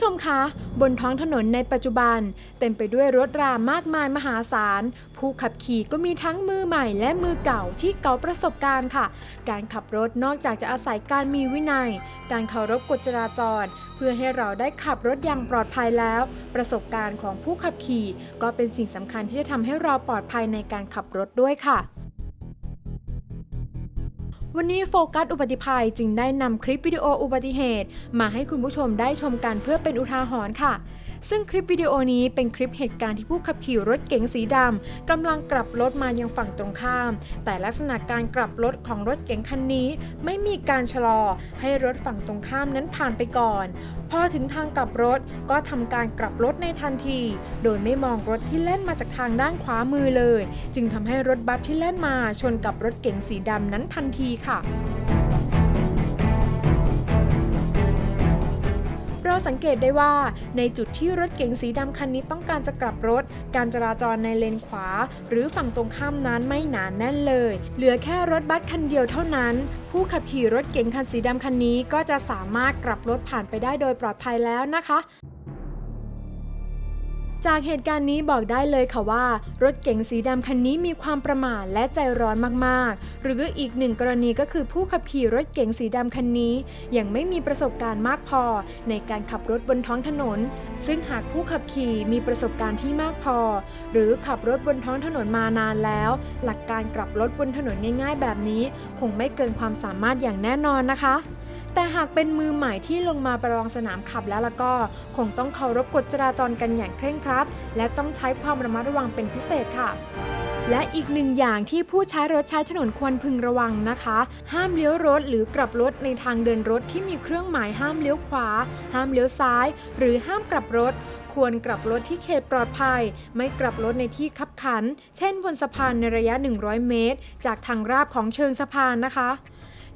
ผู้ชมคะ บนท้องถนนในปัจจุบัน เต็มไปด้วยรถรามากมายมหาศาล ผู้ขับขี่ก็มีทั้งมือใหม่และมือเก่าที่เก่าประสบการณ์ค่ะ การขับรถนอกจากจะอาศัยการมีวินัย การเคารพกฎจราจร เพื่อให้เราได้ขับรถอย่างปลอดภัยแล้ว ประสบการณ์ของผู้ขับขี่ ก็เป็นสิ่งสำคัญที่จะทำให้เราปลอดภัยในการขับรถด้วยค่ะ วันนี้โฟกัสอุบัติภัยจึงได้นำคลิปวิดีโออุบัติเหตุ มาให้คุณผู้ชมได้ชมกันเพื่อเป็นอุทาหรณ์ค่ะ ซึ่งคลิปวิดีโอนี้เป็นคลิปเหตุการณ์ที่ผู้ขับขี่รถเก๋งสีดำกำลังกลับรถมายังฝั่งตรงข้าม แต่ลักษณะการกลับรถของรถเก๋งคันนี้ ไม่มีการชะลอให้รถฝั่งตรงข้ามนั้นผ่านไปก่อน พอถึงทางกลับรถก็ทำการกลับรถในทันที โดยไม่มองรถที่แล่นมาจากทางด้านขวามือเลย จึงทำให้รถบัสที่แล่นมาชนกับรถเก๋งสีดำนั้นทันทีค่ะ สังเกตได้ว่า ในจุดที่รถเก๋งสีดำคันนี้ต้องการจะกลับรถ การจราจรในเลนขวา หรือฝั่งตรงข้ามนั้นไม่หนานแน่นเลย เหลือแค่รถบัสคันเดียวเท่านั้น ผู้ขับขี่รถเก๋งคันสีดำคันนี้ก็จะสามารถกลับรถผ่านไปได้โดยปลอดภัยแล้วนะคะ จากเหตุการณ์นี้บอกได้เลยค่ะว่า รถเก๋งสีดำคันนี้มีความประมาทและใจร้อนมากๆ หรืออีกหนึ่งกรณีก็คือผู้ขับขี่รถเก๋งสีดำคันนี้ ยังไม่มีประสบการณ์มากพอ ในการขับรถบนท้องถนน ซึ่งหากผู้ขับขี่มีประสบการณ์ที่มากพอ หรือขับรถบนท้องถนนมานานแล้ว หลักการกลับรถบนถนนง่าย ๆ แบบนี้ คงไม่เกินความสามารถอย่างแน่นอนนะคะ แต่หากเป็นมือใหม่ที่ลงมาประลองสนามขับแล้วล้วก็ คงต้องเคารพกฎจราจรกันอย่างเคร่งครัด และต้องใช้ความระมัดระวังเป็นพิเศษค่ะและอีกหนึ่งอย่างที่ผู้ใช้รถใช้ถนนควรพึงระวังนะคะ ห้ามเลี้ยวรถหรือกลับรถในทางเดินรถที่มีเครื่องหมายห้ามเลี้ยวขวา ห้ามเลี้ยวซ้าย หรือห้ามกลับรถ ควรกลับรถที่เขตปลอดภัย ไม่กลับรถในที่คับขัน เช่นบนสะพานในระยะ 100 เมตร จากทางราบของเชิงสะพานนะคะ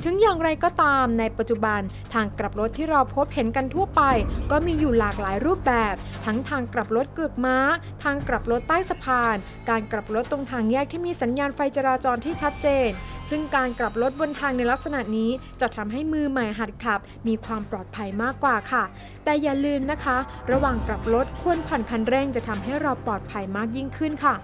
ถึงอย่างไรก็ตามในปัจจุบันทางกลับรถที่เราพบเห็นกันทั่วไป ก็มีอยู่หลากหลายรูปแบบ ทั้งทางกลับรถเกือกม้า ทางกลับรถใต้สะพาน การกลับรถตรงทางแยกที่มีสัญญาณไฟจราจรที่ชัดเจน ซึ่งการกลับรถบนทางในลักษณะนี้จะทำให้มือใหม่หัดขับ มีความปลอดภัยมากกว่าค่ะ แต่อย่าลืมนะคะ ระหว่างกลับรถควรผ่อนคันเร่งจะทำให้เราปลอดภัยมากยิ่งขึ้นค่ะ